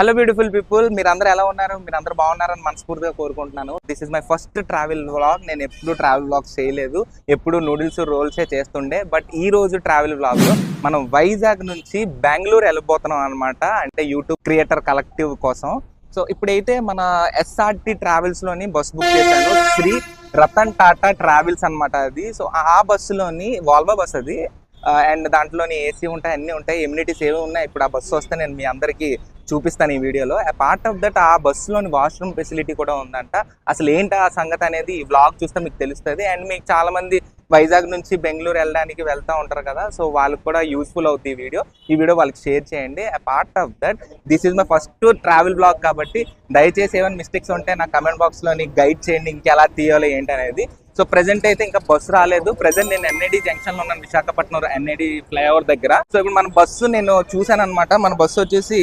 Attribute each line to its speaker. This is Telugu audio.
Speaker 1: హలో బ్యూటిఫుల్ పీపుల్ మీరందరూ ఎలా ఉన్నారు? మీరందరూ బాగున్నారని మనస్ఫూర్తిగా కోరుకుంటున్నాను. This is my first travel vlog నేను ఎప్పుడు ట్రావెల్ వ్లాగ్స్ చేయలేదు. ఎప్పుడు నూడిల్స్ రోల్సే చేస్తుండే. బట్ ఈ రోజు ట్రావెల్ వ్లాగ్లో మనం వైజాగ్ నుంచి బెంగళూరు వెళ్ళిపోతున్నాం అనమాట అంటే యూట్యూబ్ క్రియేటర్ కలెక్టివ్ కోసం. సో ఇప్పుడైతే మన ఎస్ఆర్టి ట్రావెల్స్లోని బస్ బుక్ చేశాను. శ్రీ రతన్ టాటా ట్రావెల్స్ అన్నమాట అది. సో ఆ బస్సులోని వాల్వా బస్ అది. అండ్ దాంట్లోని ఏసీ ఉంటాయి అన్నీ ఉంటాయి ఎమ్యూనిటీస్ ఏవి ఉన్నాయి. ఇప్పుడు ఆ బస్సు వస్తే నేను మీ అందరికీ చూపిస్తాను ఈ వీడియోలో. పార్ట్ ఆఫ్ దట్ ఆ బస్సులోని వాష్రూమ్ ఫెసిలిటీ కూడా ఉందంట. అసలు ఏంటి ఆ సంగతి అనేది ఈ బ్లాగ్ చూస్తే మీకు తెలుస్తుంది. అండ్ మీకు చాలామంది వైజాగ్ నుంచి బెంగళూరు వెళ్ళడానికి వెళ్తూ ఉంటారు కదా సో వాళ్ళకి కూడా యూస్ఫుల్ అవుతుంది ఈ వీడియో. ఈ వీడియో వాళ్ళకి షేర్ చేయండి. Part of that this is my first travel blog కాబట్టి దయచేసి ఏమైనా మిస్టేక్స్ ఉంటే నా కమెంట్ బాక్స్లోని గైడ్ చేయండి. ఇంకెలా తీయాలో ఏంటి అనేది. సో ప్రెసెంట్ అయితే ఇంకా బస్సు రాలేదు. ప్రెసెంట్ నేను ఎన్ఐడి జంక్షన్లో ఉన్నాను విశాఖపట్నం ఎన్ఐడి ఫ్లైఓవర్ దగ్గర. సో ఇప్పుడు మన బస్సు నేను చూసాను అనమాట మన బస్సు వచ్చేసి